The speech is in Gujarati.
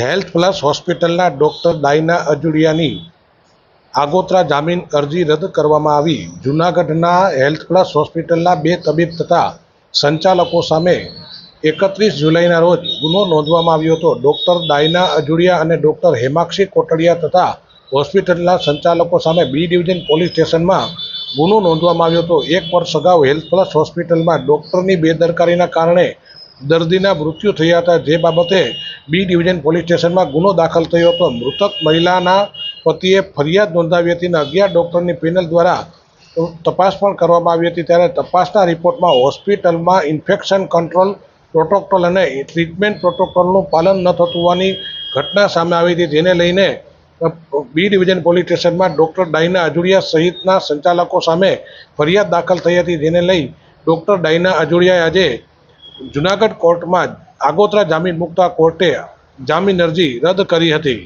હેલ્થ પ્લસ હોસ્પિટલના ડૉક્ટર ડાયના અજુડિયાની આગોતરા જામીન અરજી રદ કરવામાં આવી. જૂનાગઢના હેલ્થ પ્લસ હોસ્પિટલના બે તબીબ તથા સંચાલકો સામે એકત્રીસ જુલાઈના રોજ ગુનો નોંધવામાં આવ્યો હતો. ડૉક્ટર ડાયના અજુડિયા અને ડૉક્ટર હેમાક્ષી કોટડિયા તથા હોસ્પિટલના સંચાલકો સામે બી ડિવિઝન પોલીસ સ્ટેશનમાં ગુનો નોંધવામાં આવ્યો હતો. એક વર્ષ અગાઉ હેલ્થ પ્લસ હોસ્પિટલમાં ડૉક્ટરની બેદરકારીના કારણે દર્દીના મૃત્યુ થયા હતા. જે બાબતે બી ડિવિઝન પોલીસ સ્ટેશનમાં ગુનો દાખલ થયો હતો. મૃતક મહિલાના પતિએ ફરિયાદ નોંધાવી હતી અને અગિયાર ડૉક્ટરની પેનલ દ્વારા તપાસ પણ કરવામાં આવી હતી. ત્યારે તપાસના રિપોર્ટમાં હોસ્પિટલમાં ઇન્ફેક્શન કંટ્રોલ પ્રોટોકોલ અને ટ્રીટમેન્ટ પ્રોટોકોલનું પાલન ન થતું હોવાની ઘટના સામે આવી હતી. જેને લઈને બી ડિવિઝન પોલીસ સ્ટેશનમાં ડૉક્ટર ડાયના અજુડિયા સહિતના સંચાલકો સામે ફરિયાદ દાખલ થઈ હતી. જેને લઈ ડૉક્ટર ડાયના અજુડિયાએ આજે જુનાગઢ કોર્ટમાં આગોતરા જામીન મૂકતા કોર્ટે જામીન અરજી રદ કરી હતી.